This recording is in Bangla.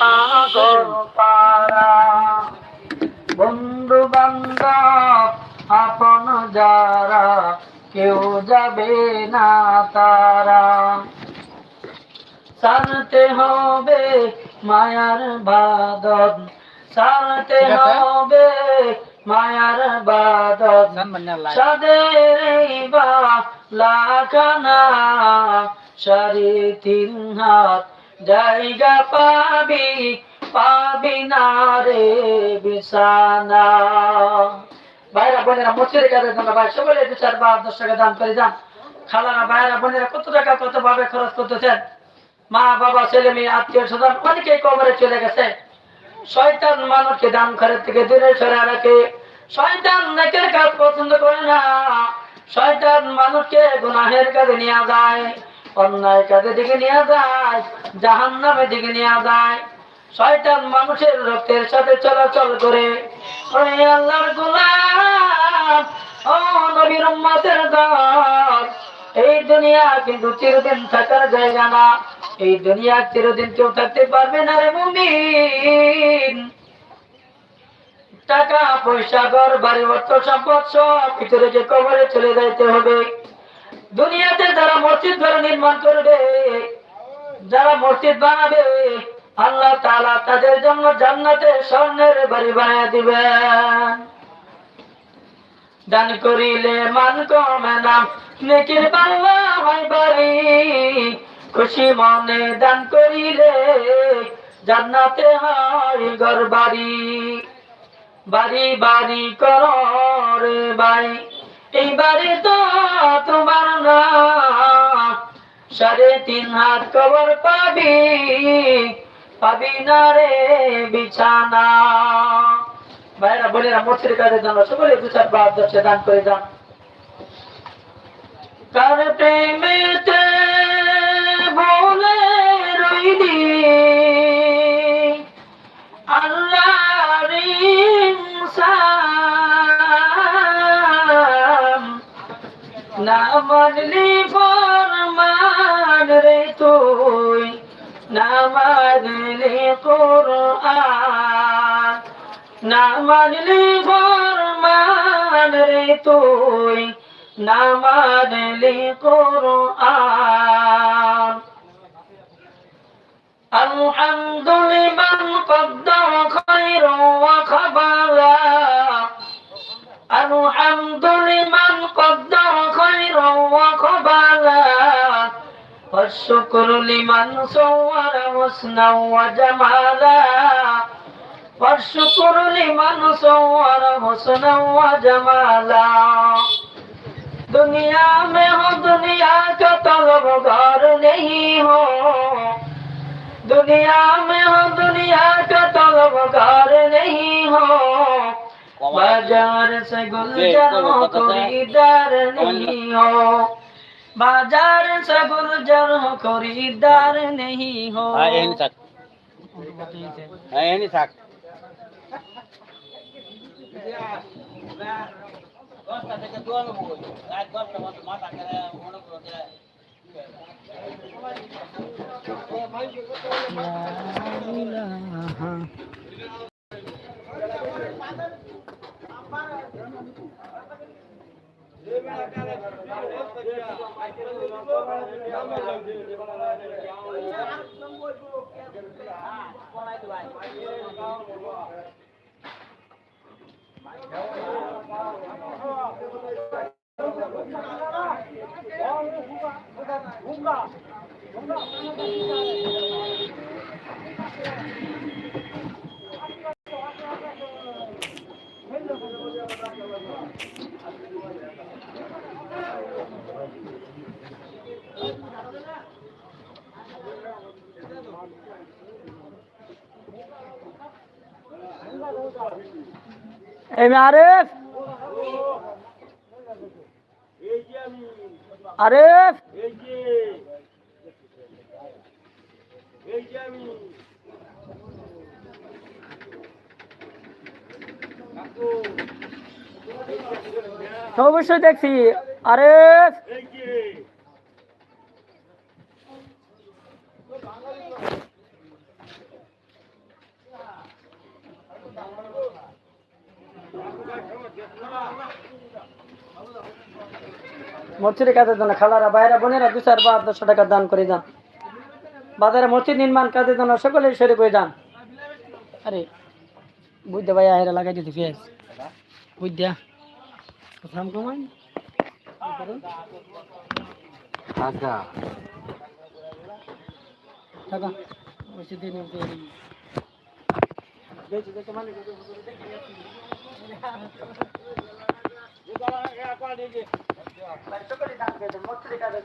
পাগল পারা বন্ধু বান্ধব আপন যারা কেউ যাবে না তারা। সারতে হবে মায়ার বাদন সারতে। হবে মায়ার বাদন। সাদের লাখানা সাড়ে তিন হাত জায়গা পাবি পাবি না রে বিছানা। ভাইরা, বোনেরা, মসজিদে জন্য ভাই, সকলে দু চার বার দশ টাকা দান করে যান। খালারা, ভাইরা, বোনেরা, কত টাকা, কত ভাবে খরচ করতেছেন? মা, বাবা, ছেলে, মেয়ে, আত্মীয় স্বজন, অনেকেই কবরে চলে গেছে। শয়তান মানুষকে দান ঘরের থেকে দূরে সরে রাখে। শয়তান নেকের কাজ পছন্দ করে না। শয়তান মানুষকে গুনাহের কাজে নিয়ে যায়। অন্যায় কাজের দিকে নিয়ে যায় জাহান নামের দিকে নিয়ে যায়। শয়তান মানুষের রক্তের সাথে চলাচল করে। ওরে আল্লাহর গোলাম, ও নবীর উম্মতের দল, এই দুনিয়া কিন্তু চিরদিন থাকার জায়গা না। এই দুনিয়া চিরদিন কেউ থাকতে পারবে না রে মুমিন। টাকা, পয়সা, ঘর, বাড়ি, অর্থ, সম্পদ সব কিছু রেখে কবরে চলে যাইতে হবে। দুনিয়াতে মসজিদ ঘর নির্মাণ করবে। যারা মসজিদ বানাবে, আল্লাহ তাআলা তাদের জন্য জান্নাতে স্বর্ণের বাড়ি বানিয়ে দিবেন দান করিলে মান কমে না, নেকির বাংলা বাড়ি। খুশি মনে দান করিলে জান্নাতে হয় ঘর বাড়ি। বাড়ি বাড়ি কর ভাই। এই বাড়ি তো তোমার না। সাড়ে তিন হাত কবর পাবি পাবি না রে বিছানা। ভাইরা, বোনেরা মসজিদের কাজের জন্য সকলে দু চার বার দশে দান করে যান। কার প্রেমেতে মানলি ফরমান রে তুই না মানলি কোরআন না মানলি ফরমান রে তুই না মানলি কোরআন الحمد لمن قدر خيرا وخبلا الحمد لمن قدر والشكر لمن صور حسنا وجمالا والشكر لمن صور حسنا وجمالا دنیا میں ہو دنیا کا طلبگار نہیں ہو دنیا میں ہو دنیا کا طلبگار نہیں ہو بازار سے گلجن ہو تو دیدار نہیں ہو বাজার সবর জরহ খরিদার নেহি হো। হ্যাঁ এনি থাক। হ্যাঁ এনি থাক। লা ইলাহা হুঙ্গা হুঙ্গা হুঙ্গা এই আরেফ। আরেফ অবশ্যই দেখছি। আরেফ। মসজিদের কাজের জন্য খালারা বাইরা বোনেরা দু চার বা দশশো টাকা দান করে যান। বাজারে মসজিদ নির্মাণ কাজের জন্য সকলে শরীর হয়ে যান। আরে বুঝতে ভাই আহেরা লাগাই দিতে ফেস বুঝতে দাম কমাই টাকা টাকা মসজিদে নিতে বেশি দেখে どこでなんてでもってでかい。